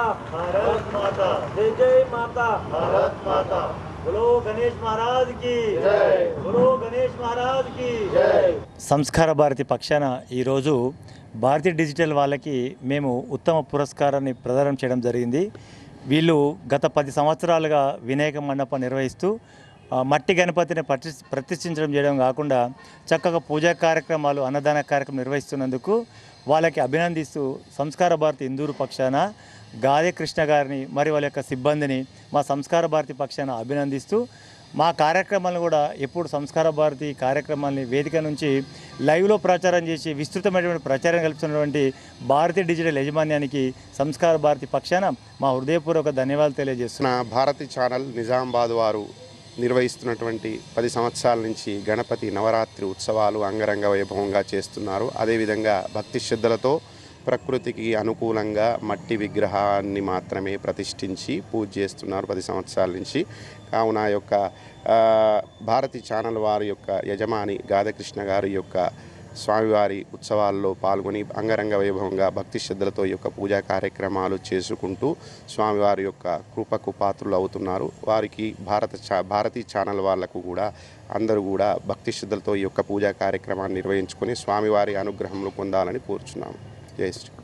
माता भारत माता बोलो गणेश महाराज की जय बोलो गणेश महाराज की जय సంస్కార భారతి పక్షాన ఈరోజు భారతీయ డిజిటల్ వాళ్ళకి మేము ఉత్తమ పురస్కారాన్ని ప్రదానం చేయడం జరిగింది వీళ్ళు గత పది సంవత్సరాలుగా వినాయక మండపం నిర్వహిస్తూ ఆ, మట్టి గణపతిని ప్రతి ప్రతిష్ఠించడం చేయడం కాకుండా చక్కగా పూజా కార్యక్రమాలు అన్నదాన కార్యక్రమం నిర్వహిస్తున్నందుకు వాళ్ళకి అభినందిస్తూ సంస్కార భారతి ఇందూరు పక్షాన గాదే కృష్ణ గారిని మరి వాళ్ళ యొక్క సిబ్బందిని మా సంస్కార భారతి పక్షాన అభినందిస్తూ మా కార్యక్రమాలను కూడా ఎప్పుడు సంస్కార భారతి కార్యక్రమాల్ని వేదిక నుంచి లైవ్లో ప్రచారం చేసి విస్తృతమైనటువంటి ప్రచారం కల్పిస్తున్నటువంటి భారతీయ డిజిటల్ యాజమాన్యానికి సంస్కార భారతి పక్షాన మా హృదయపూర్వక ధన్యవాదాలు తెలియజేస్తున్నా. భారతి ఛానల్ నిజామాబాద్ వారు. నిర్వహిస్తున్నటువంటి పది సంవత్సరాల నుంచి గణపతి నవరాత్రి ఉత్సవాలు అంగరంగ వైభవంగా చేస్తున్నారు. అదేవిధంగా భక్తి శ్రద్ధలతో ప్రకృతికి అనుకూలంగా మట్టి విగ్రహాన్ని మాత్రమే ప్రతిష్ఠించి పూజ చేస్తున్నారు పది సంవత్సరాల నుంచి. కావున ఆ యొక్క భారతి ఛానల్ వారి యొక్క యజమాని గాధకృష్ణ గారి యొక్క స్వామివారి ఉత్సవాల్లో పాల్గొని అంగరంగ వైభవంగా భక్తి శ్రద్ధలతో యొక్క పూజా కార్యక్రమాలు చేసుకుంటూ స్వామివారి యొక్క కృపకు పాత్రులు అవుతున్నారు. వారికి భారత చా భారతీ ఛానల్ వాళ్ళకు కూడా అందరూ కూడా భక్తి శ్రద్ధలతో ఈ యొక్క పూజా కార్యక్రమాన్ని నిర్వహించుకొని స్వామివారి అనుగ్రహంలో పొందాలని కోరుచున్నాము. జై శ్రీ